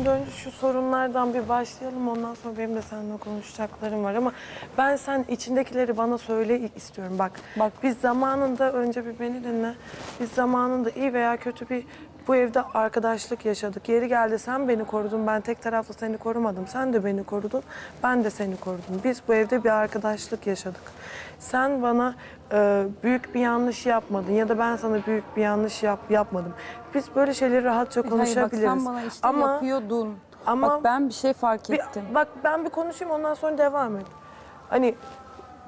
Şimdi önce şu sorunlardan bir başlayalım. Ondan sonra benim de seninle konuşacaklarım var ama ben sen içindekileri bana söyle istiyorum. Bak, bak biz zamanında önce bir beni dinle. Biz zamanında iyi veya kötü bir bu evde arkadaşlık yaşadık. Yeri geldi sen beni korudun. Ben tek taraflı seni korumadım. Sen de beni korudun. Ben de seni korudum. Biz bu evde bir arkadaşlık yaşadık. Sen bana e, büyük bir yanlış yapmadın ya da ben sana büyük bir yanlış yap, yapmadım. Biz böyle şeyleri rahatça Hayır bak konuşabiliriz. sen bana işte ama yapıyordun. ama- bak ben bir şey fark bir- ettim. bak ben bir konuşayım ondan sonra devam et. Hani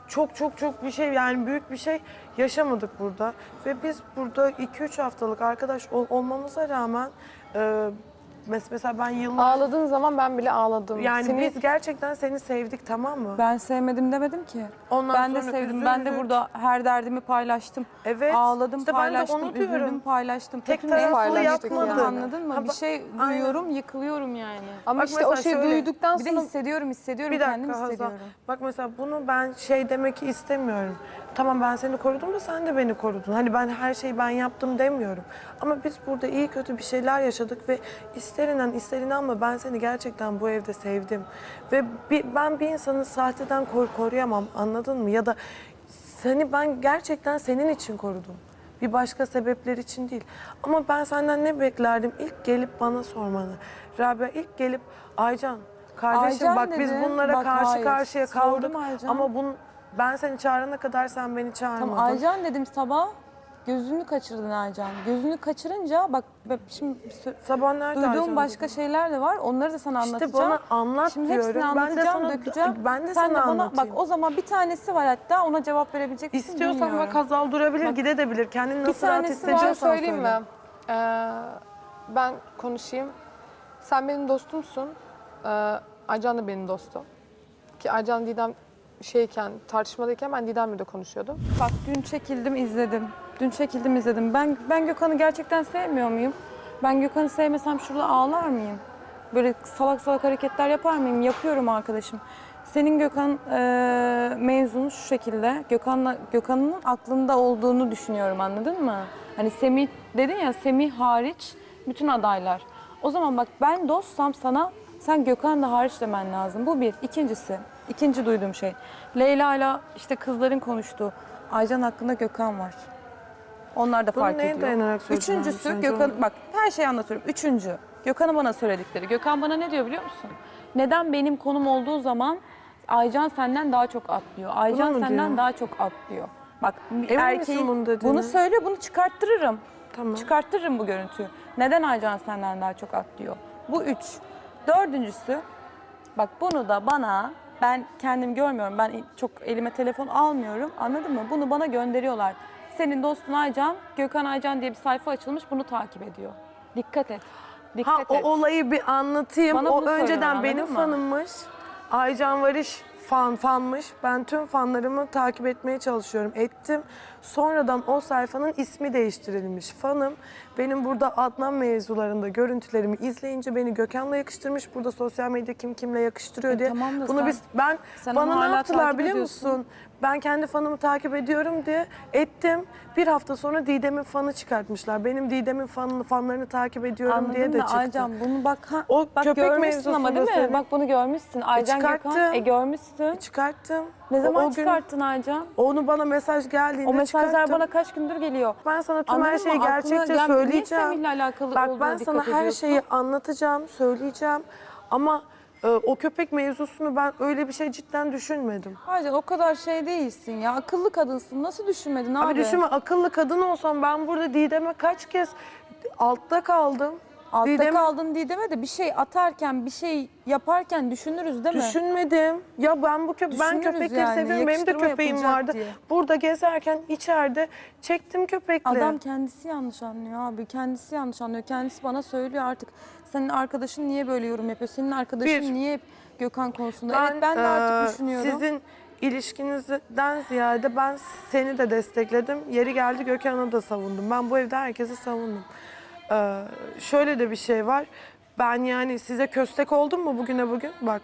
çok çok çok bir şey yani büyük bir şey yaşamadık burada. Ve biz burada 2-3 haftalık arkadaş ol- olmamıza rağmen e, mes- mesela ben yıllar... Ağladığın zaman ben bile ağladım. Yani Seni biz gerçekten seni sevdik tamam mı? Ben sevmedim demedim ki. Ondan ben de sonra sevdim. Ben de üzüldük. burada her derdimi paylaştım. Evet. Ağladım, İşte ben de paylaştım, onu diyorum. üzüldüm, paylaştım. Tek Hepimiz taraflı paylaştık. Anladın mı? Ha, bir şey aynen. duyuyorum, yıkılıyorum yani. ama Bak işte o mesela şeyi şöyle, duyduktan Bir de sonra hissediyorum, hissediyorum, Bir dakika kendim Hazal. hissediyorum. Bak mesela bunu ben şey demek istemiyorum. Tamam ben seni korudum da sen de beni korudun. Hani ben her şeyi ben yaptım demiyorum. Ama biz burada iyi kötü bir şeyler yaşadık ve ister inan ister inanma ben seni gerçekten bu evde sevdim. Ve bir, ben bir insanı sahteden kor- koruyamam anladın mı? Ya da seni ben gerçekten senin için korudum. Bir başka sebepler için değil. Ama ben senden ne beklerdim? İlk gelip bana sormanı. Rabia ilk gelip Aycan kardeşim Aycan bak biz dedi. bunlara Bak, karşı hayır. karşıya kaldık. Ama bun, ben seni çağırana kadar sen beni çağırmadın. Tamam Aycan dedim sabah. Gözünü kaçırdın Aycan. Gözünü kaçırınca bak şimdi sö- Sabah nerede duyduğum Aycan başka dedi? şeyler de var. Onları da sana İşte anlatacağım. bana anlat Şimdi diyorum. hepsini Ben de anlatacağım, sana- dökeceğim. ben de Sen sana bana anlatayım. bak o zaman bir tanesi var hatta ona cevap verebilecek misin İstiyorsan bilmiyorum. bak Hazal durabilir, Bak, gidebilir. Kendini nasıl rahat tanesi var, ben hissediyorsan söyleyeyim söyle. mi? Ee, ben konuşayım. Sen benim dostumsun. Ee, Aycan da benim dostum. Ki Aycan Didem şeyken, tartışmadayken ben Didem'le de konuşuyordum. Bak dün çekildim izledim. Dün çekildim izledim. Ben ben Gökhan'ı gerçekten sevmiyor muyum? Ben Gökhan'ı sevmesem şurada ağlar mıyım? Böyle salak salak hareketler yapar mıyım? Yapıyorum arkadaşım. Senin Gökhan e, mevzunu şu şekilde. Gökhan'la Gökhan'ın aklında olduğunu düşünüyorum anladın mı? Hani Semih dedin ya Semih hariç bütün adaylar. O zaman bak ben dostsam sana sen Gökhan da hariç demen lazım. Bu bir. İkincisi, ikinci duyduğum şey. Leyla ile işte kızların konuştuğu Aycan hakkında Gökhan var. Onlar da Bunu fark neye ediyor. dayanarak söyledin Üçüncüsü abi sence Gökhan, onu? bak her şeyi anlatıyorum. Üçüncü, Gökhan'ın bana söyledikleri. Gökhan bana ne diyor biliyor musun? Neden benim konum olduğu zaman Aycan senden daha çok atlıyor. Aycan mu senden diyor? daha çok atlıyor. Bak erkeğin bunu dediğine? bunu söyle bunu çıkarttırırım. Tamam. Çıkarttırırım bu görüntüyü. Neden Aycan senden daha çok atlıyor? Bu üç. Dördüncüsü, bak bunu da bana, ben kendim görmüyorum, ben çok elime telefon almıyorum, anladın mı? Bunu bana gönderiyorlar. Senin dostun Aycan, Gökhan Aycan diye bir sayfa açılmış, bunu takip ediyor. Dikkat et, Ha dikkat o et. olayı bir anlatayım. Bana o bunu önceden anladın benim mı? fanımmış. Aycan Varış fan fanmış. Ben tüm fanlarımı takip etmeye çalışıyorum. Ettim. Sonradan o sayfanın ismi değiştirilmiş. Fanım benim burada Adnan mevzularında görüntülerimi izleyince beni Gökhan'la yakıştırmış. Burada sosyal medya kim kimle yakıştırıyor E diye. tamam da Bunu sen- biz ben sen bana ne yaptılar biliyor ediyorsun. musun? Ben kendi fanımı takip ediyorum diye ettim. Bir hafta sonra Didem'in fanı çıkartmışlar. Benim Didem'in fanını, fanlarını takip ediyorum Anladın diye de çıktı. Aycan bunu bak ha. O bak köpek görmüşsün ama değil mi? senin- Bak bunu görmüşsün. Aycan çıkarttım. Gökhan. E görmüşsün. Çıkarttım. Ne O- zaman o gün- çıkarttın Aycan? Onu bana mesaj geldiğinde O mesajlar çıkarttım. bana kaç gündür geliyor. Ben sana tüm Anladın her mı? şeyi Aklına gerçekçe gel- söyleyeceğim. Semih'le alakalı Bak olduğuna ben sana dikkat her ediyorsun? şeyi anlatacağım, söyleyeceğim. Ama e, o köpek mevzusunu ben öyle bir şey cidden düşünmedim. Aycan o kadar şey değilsin ya. Akıllı kadınsın. Nasıl düşünmedin abi? Abi düşünme akıllı kadın olsam ben burada Didem'e kaç kez altta kaldım. Altta Didem- kaldın diye deme de bir şey atarken, bir şey yaparken düşünürüz değil mi? Düşünmedim. Ya ben bu köp ben Düşünürüz köpekleri yani, seviyorum. Benim de yakıştırma köpeğim yapılacak vardı. diye. Burada gezerken içeride çektim köpekle. Adam kendisi yanlış anlıyor abi. Kendisi yanlış anlıyor. Kendisi bana söylüyor artık. Senin arkadaşın niye böyle yorum yapıyor? Senin arkadaşın Bir- niye hep Gökhan konusunda? evet ben de eee, artık düşünüyorum. Sizin ilişkinizden ziyade ben seni de destekledim. Yeri geldi Gökhan'ı da savundum. Ben bu evde herkesi savundum. Eee, şöyle de bir şey var. Ben yani size köstek oldum mu bugüne bugün? Bak.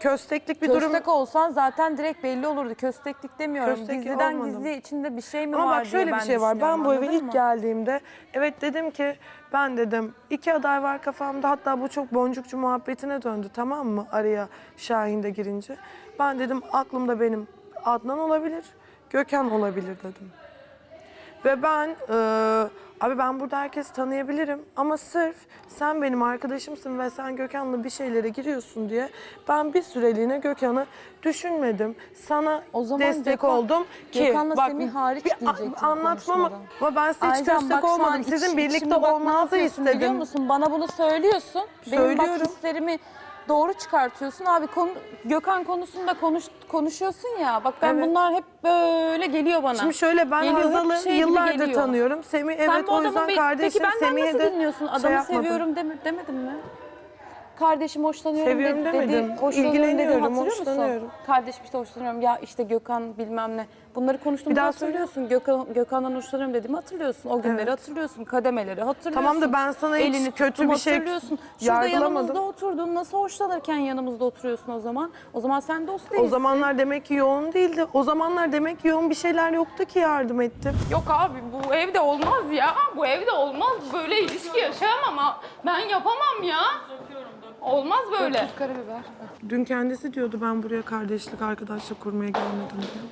kösteklik bir durum. Köstek olsan zaten direkt belli olurdu. Kösteklik demiyorum. Köstek Gizliden olmadım. gizliye içinde bir şey mi Ama var bak şöyle diye bir şey var. Ben düşünüyorum, bu eve anladın ilk mı? geldiğimde evet dedim ki ben dedim iki aday var kafamda hatta bu çok boncukçu muhabbetine döndü tamam mı araya Şahin de girince. Ben dedim aklımda benim Adnan olabilir, Gökhan olabilir dedim. Ve ben e, abi ben burada herkesi tanıyabilirim ama sırf sen benim arkadaşımsın ve sen Gökhan'la bir şeylere giriyorsun diye ben bir süreliğine Gökhan'ı düşünmedim. Sana O zaman destek Gökhan- oldum ki Gökhan'la Semih hariç bir diyecektim anlatmam konuşmada. ama ben size hiç Aycan, köstek bak şu an olmadım. iç- Sizin birlikte içimde bak ne olmanızı yapıyorsun Biliyor istedim. musun? Bana bunu söylüyorsun. Benim bak Söylüyorum. hislerimi doğru çıkartıyorsun. Abi konu, Gökhan konusunda konuş, konuşuyorsun ya. Bak ben Evet. bunlar hep böyle geliyor bana. Şimdi şöyle ben Geliyor, hep Hazal'ı şey gibi yıllardır geliyor. tanıyorum. Semih Sen evet bu o adamı yüzden bir- kardeşim Peki benden Semih'e nasıl de dinliyorsun? şey Adamı yapmadım. seviyorum deme, demedin mi? Kardeşim hoşlanıyorum Seviyorum dedi, demedim. dedi. Hoşlanıyorum dedi, İlgileniyorum, hatırlıyor hoşlanıyorum. musun? Kardeşim işte hoşlanıyorum. Ya işte Gökhan bilmem ne. Bunları konuştuğumuzu Bir daha hatırlıyorsun. Gökhan, Gökhan'dan hoşlanıyorum dediğimi hatırlıyorsun. O günleri Evet. hatırlıyorsun. Kademeleri hatırlıyorsun. Tamam da ben sana hiç Elini kötü tuttum, bir şey hatırlıyorsun. Şurada yargılamadım. yanımızda oturdun. Nasıl hoşlanırken yanımızda oturuyorsun o zaman? O zaman sen dost değilsin. O zamanlar demek ki yoğun değildi. O zamanlar demek ki yoğun bir şeyler yoktu ki yardım ettim. Yok abi bu evde olmaz ya. Bu evde olmaz. Böyle ilişki yaşayamam. ha. Ben yapamam ya. Olmaz böyle. Tuz, karabiber. Dün kendisi diyordu ben buraya kardeşlik, arkadaşlık kurmaya gelmedim diye.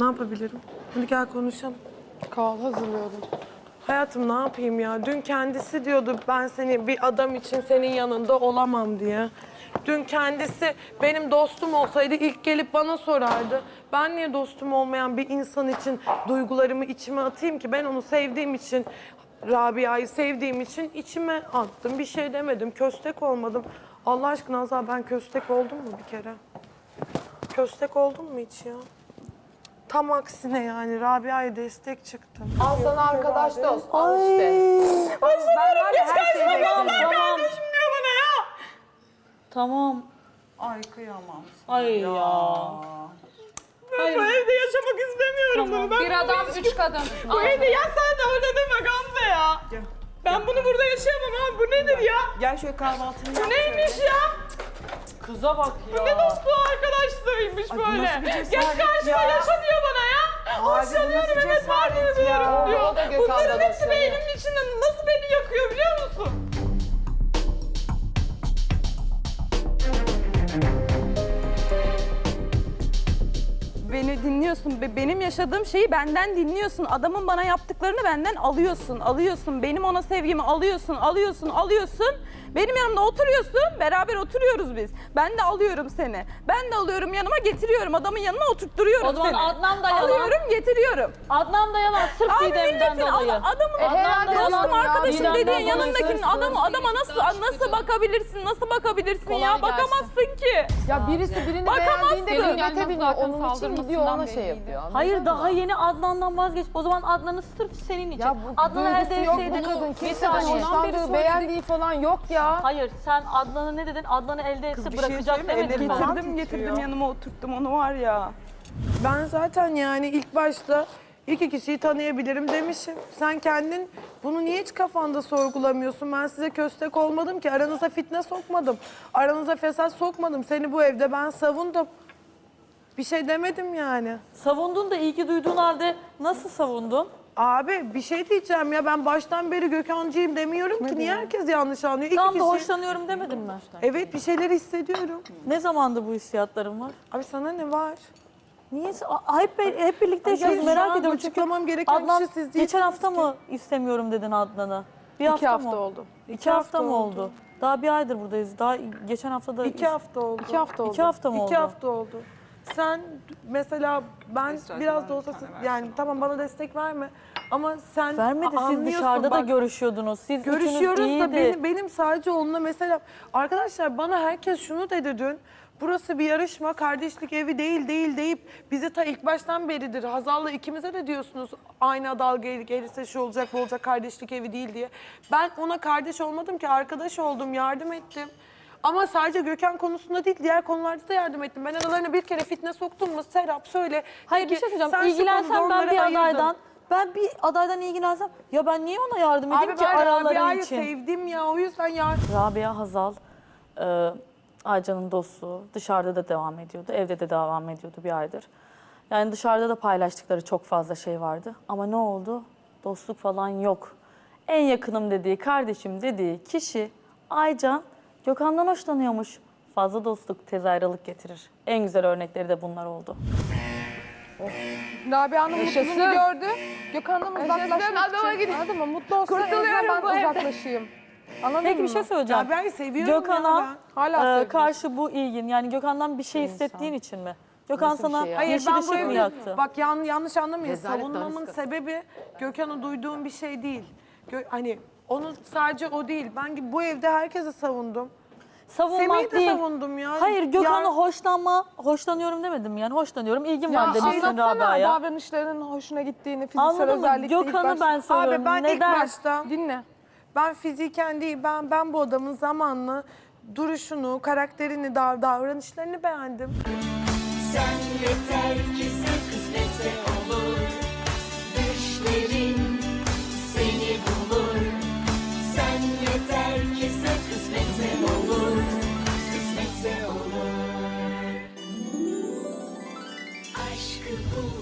Ne yapabilirim? Hadi gel konuşalım. Kahvaltı hazırlıyordum. Hayatım ne yapayım ya? Dün kendisi diyordu ben seni bir adam için senin yanında olamam diye. Dün kendisi benim dostum olsaydı ilk gelip bana sorardı. Ben niye dostum olmayan bir insan için duygularımı içime atayım ki? Ben onu sevdiğim için, Rabia'yı sevdiğim için içime attım. Bir şey demedim, köstek olmadım. Allah aşkına Azal ben köstek oldum mu bir kere? Köstek oldum mu hiç ya? Tam aksine yani Rabia'ya destek çıktım. Al sana arkadaş dost. Al işte. Bak, ben var ya her şeyi bekliyorum. Tamam. Ay kıyamam. Ay ya. Ben bu evde yaşamak istemiyorum bunu. Ben Bir adam, üç kadın. bu evde ya sen de öyle deme Gamze ya. Ben bunu burada yaşayamam abi. Bu nedir ya? Gel şöyle kahvaltını yap. Bu neymiş ya? Kıza bak ya. Ne dostluğu arkadaşlığıymış Ay, bu böyle. bir Geç cesaret karşıma ya? yaşa diyor bana ya. Abi, bu Hoşlanıyorum nasıl evet var cesaret diyorum diyor. O da Gökhan'da Bunların hepsi söylüyor. beynimin içinde nasıl Be- Benim yaşadığım şeyi benden dinliyorsun. Adamın bana yaptıklarını benden alıyorsun. Alıyorsun. Benim ona sevgimi alıyorsun. Alıyorsun. Alıyorsun. Benim yanımda oturuyorsun. Beraber oturuyoruz biz. Ben de alıyorum seni. Ben de alıyorum yanıma getiriyorum. Adamın yanına oturtturuyorum O zaman seni. Adnan da yalan. Alıyorum getiriyorum. Adnan da yalan. Sırf Abi Didem'den milletin dolayı. ad- adamın E, herhalde dostum yalan ya. arkadaşım Didem'den dediğin dolayı yanındakinin adamı adama nasıl nasıl bakabilirsin? Nasıl bakabilirsin Kolay ya? gelsin. Bakamazsın ki. Ya birisi birini Bakamazsın. beğendiğinde Gelin gelmez biniyor. zaten Onun için gidiyor ona şey belliydi. yapıyor. anladın Hayır mı? daha yeni Adnan'dan vazgeç. O zaman Adnan'ı sırf senin için. Ya bu Adnan'ı duygusu elde yok bu kadın. Bir Kimseden hoşlandığı, beğendiği falan yok ya. Hayır sen Adnan'ı ne dedin? Adnan'ı elde etse bir şey bırakacak söyleyeyim mi? mi? Ellerim Getirdim getirdim yanıma oturttum onu var ya. Ben zaten yani ilk başta iki kişiyi tanıyabilirim demişim. Sen kendin bunu niye hiç kafanda sorgulamıyorsun? Ben size köstek olmadım ki. Aranıza fitne sokmadım. Aranıza fesat sokmadım. Seni bu evde ben savundum. Bir şey demedim yani. Savundun da ilgi duyduğun halde nasıl savundun? Abi bir şey diyeceğim ya ben baştan beri Gökhancıyım demiyorum ki. Niye herkes yanlış anlıyor? İki Tam da kişi- hoşlanıyorum demedin mi? Evet bir şeyler hissediyorum. Ne zamandı bu hissiyatların var? Abi sana ne var? Niye? Aa, Hep, hep birlikte yaşıyoruz şu merak ediyorum. Çünkü açıklamam gereken Adnan kişi siz değilsiniz geçen hafta ki. mı istemiyorum dedin Adnan'ı? Bir İki hafta, hafta mı? oldu. İki hafta, hafta mı oldu. oldu? Daha bir aydır buradayız. Daha geçen hafta da İki hafta oldu. İki hafta oldu. İki hafta mı oldu? İki hafta oldu. Sen mesela ben biraz da olsa yani tamam bana destek verme ama sen Vermedi siz anlıyorsun dışarıda da bak, görüşüyordunuz. Siz görüşüyoruz da benim, benim sadece onunla mesela arkadaşlar bana herkes şunu dedi dün. Burası bir yarışma, kardeşlik evi değil değil deyip bize ta ilk baştan beridir. Hazal'la ikimize de diyorsunuz aynı dalga gelirse şu olacak bu olacak kardeşlik evi değil diye. Ben ona kardeş olmadım ki arkadaş oldum, yardım ettim. Ama sadece Gökhan konusunda değil, diğer konularda da yardım ettim. Ben aralarına bir kere fitne soktum mu Serap söyle. Hayır bir şey söyleyeceğim. İlgilensem ben bir adaydan ben bir adaydan ilgilensem ya ben niye ona yardım edeyim Abi ki ben araları Rabia'yı için? sevdim ya o yüzden ya. Rabia Hazal e, Aycan'ın dostluğu dışarıda da devam ediyordu, evde de devam ediyordu bir aydır. Yani dışarıda da paylaştıkları çok fazla şey vardı. Ama ne oldu? Dostluk falan yok. En yakınım dediği, kardeşim dediği kişi Aycan Gökhan'dan hoşlanıyormuş. Fazla dostluk tez ayrılık getirir. En güzel örnekleri de bunlar oldu. Rabia Hanım mutluluğunu gördü. Gökhan'dan uzaklaşmak adama için. gidin. Anladın mı? Mutlu olsun en azından Kurtuluyorum ben evden. uzaklaşayım. Anladın Peki mı? bir şey söyleyeceğim. Ya ben seviyorum Gökhan'a. Hala e, karşı bu ilgin yani Gökhan'dan bir şey hissettiğin için mi? Gökhan sana şey ya? Hayır yeşil ben bu ışık mı evde, yaktı? bak yan, yanlış anlamayın. Rezalet Savunmamın sebebi Gökhan'ı duyduğum bir şey değil. Gö- hani onun sadece o değil. Ben bu evde herkese savundum. Savunmak Semih'i de değil. savundum ya. Hayır Gökhan'ı Ya- hoşlanma, hoşlanıyorum demedim yani hoşlanıyorum. İlgim Ya var demişsin anlatsana Rabia'ya. davranışlarının hoşuna gittiğini, fiziksel Anladın mı? özellikle ilk Gökhan'ı başta- ben seviyorum. Abi ben ilk Neden? başta Dinle. ben fiziken değil ben ben bu adamın zamanlı duruşunu, karakterini, dav- davranışlarını beğendim. Sen yeter ki sen kısmetse olur Düşlerin olur olur. Aşkı bulmak